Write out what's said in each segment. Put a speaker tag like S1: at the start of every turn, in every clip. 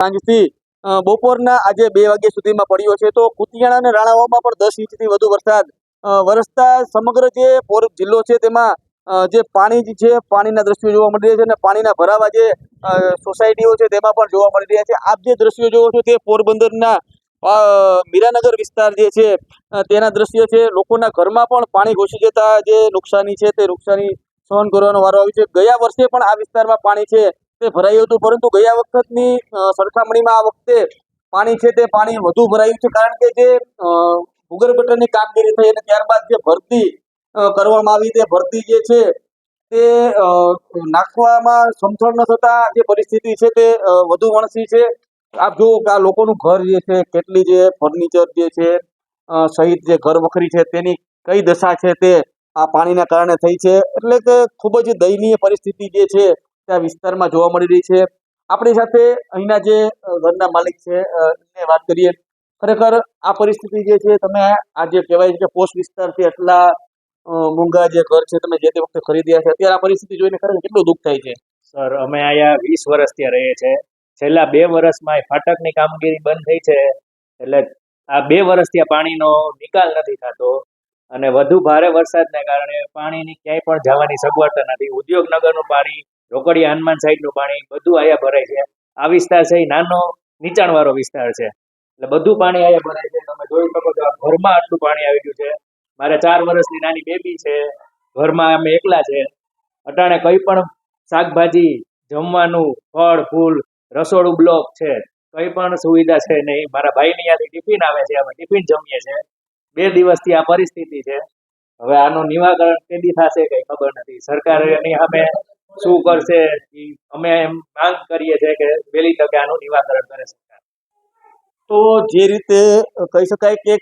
S1: સાંજથી બપોરના આજે બે વાગ્યા સુધીમાં પડ્યો છે. તો કુતિયાણા અને રાણાવામાં પણ દસ ઇંચથી વધુ વરસાદ વરસતા સમગ્ર જે જિલ્લો છે તેમાં જે પાણી છે, પાણીના દ્રશ્યો જોવા મળી રહ્યા છે અને પાણીના ભરાવા જે સોસાયટીઓ છે તેમાં પણ જોવા મળી રહ્યા છે. આપ જે દ્રશ્યો જોવો છો તે પોરબંદરના મીરાનગર વિસ્તાર જે છે તેના દ્રશ્ય છે. લોકોના ઘરમાં પણ પાણી ઘૂસી જતા જે નુકસાની છે તે નુકસાની સહન કરવાનો વારો આવ્યો છે. ગયા વર્ષે પણ આ વિસ્તારમાં પાણી છે. તે ભરાયું હતું, પરંતુ ગયા વખતની સરખામણીમાં આ વખતે પાણી છે તે પાણી વધુ ભરાયું છે, કારણ કે જે ભૂગર્ભ ગટરની કામગીરી થઈ અને ત્યારબાદ જે ભરતી કરવામાં આવી તે ભરતી જે છે તે નાખવામાં સમથળ ન થતા જે પરિસ્થિતિ છે તે વધુ વણસી છે. આપ જુઓ કે આ લોકોનું ઘર જે છે, કેટલી જે ફર્નિચર જે છે સહિત જે ઘર વખરી છે તેની કઈ દશા છે તે આ પાણીના કારણે થઈ છે. એટલે કે ખૂબ જ દયનીય પરિસ્થિતિ જે છે આ વિસ્તારમાં જોવા મળી રહી છે. આપણી સાથે અહીંના જે ઘરના માલિક છે એમને વાત કરીએ. ખરેખર આ પરિસ્થિતિ જે છે, તમે આ જે કહેવાય છે કે પોસ્ટ વિસ્તારથી આટલા મોંઘા જે ઘર છે, તમે જે તે વખતે ખરીદ્યા છે, અત્યારે આ પરિસ્થિતિ જોઈને ખરેખર કેટલું દુઃખ થાય છે?
S2: સર, અમે અહીંયા વીસ વર્ષ ત્યાં રહીએ છીએ. છેલ્લા બે વર્ષમાં ફાટકની કામગીરી બંધ થઈ છે. એટલે આ બે વર્ષ ત્યાં પાણીનો નિકાલ નથી થતો. અને વધુ ભારે વરસાદને કારણે પાણીની ક્યાંય પણ જવાની સગવડતા નથી. ઉદ્યોગનગરનું પાણી રોકડિયા હનુમાન સાઈડનું પાણી બધું અહીંયા ભરાય છે. આ વિસ્તાર છે એ નાનો નીચાણવાળો વિસ્તાર છે. એટલે બધું પાણી અહીંયા ભરાય છે. તમે જોઈ શકો છો ઘરમાં આટલું પાણી આવી ગયું છે. મારે ચાર વર્ષની નાની બેબી છે. ઘરમાં અમે એકલા છે. અટાણે કંઈ પણ શાકભાજી, જમવાનું, ફળ, ફૂલ, રસોડું બ્લોક છે. કંઈ પણ સુવિધા છે નહીં. મારા ભાઈની ત્યાંથી ટિફિન આવે છે. અમે ટિફિન જમીએ છીએ બે દિવસથી આ પરિસ્થિતિ છે. હવે આનું નિવારણ કેદી થશે કઈ ખબર નથી. સરકાર એની સામે શું કરશે? અમે એમ માંગ કરીએ છીએ કે વહેલી તકે આનું નિવારણ કરે સરકાર.
S1: તો જે રીતે કહી શકાય કે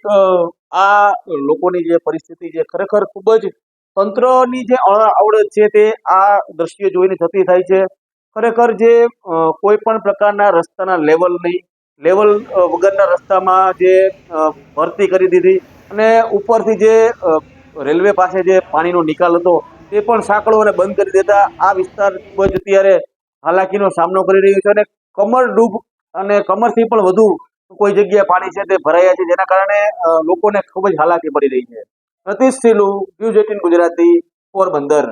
S1: આ લોકોની જે પરિસ્થિતિ છે ખરેખર ખૂબ જ તંત્રની જે આવડત છે તે આ દ્રશ્ય જોઈને થતી થાય છે. ખરેખર જે કોઈ પણ પ્રકારના રસ્તાના લેવલ નહીં લેવલ વગરના રસ્તામાં જે ભરતી કરી દીધી અને ઉપરથી જે રેલવે પાસે જે પાણીનો નિકાલ હતો તે પણ સાંકળોને બંધ કરી દેતા આ વિસ્તાર ખૂબ જ અત્યારે હાલાકીનો સામનો કરી રહ્યો છે અને કમર ડૂબ અને કમરથી પણ વધુ કોઈ જગ્યાએ પાણી છે તે ભરાયા છે, જેના કારણે લોકોને ખૂબ જ હાલાકી પડી રહી છે. પ્રતિષ્ઠિલું ન્યૂઝ એટીન ગુજરાતી પોરબંદર.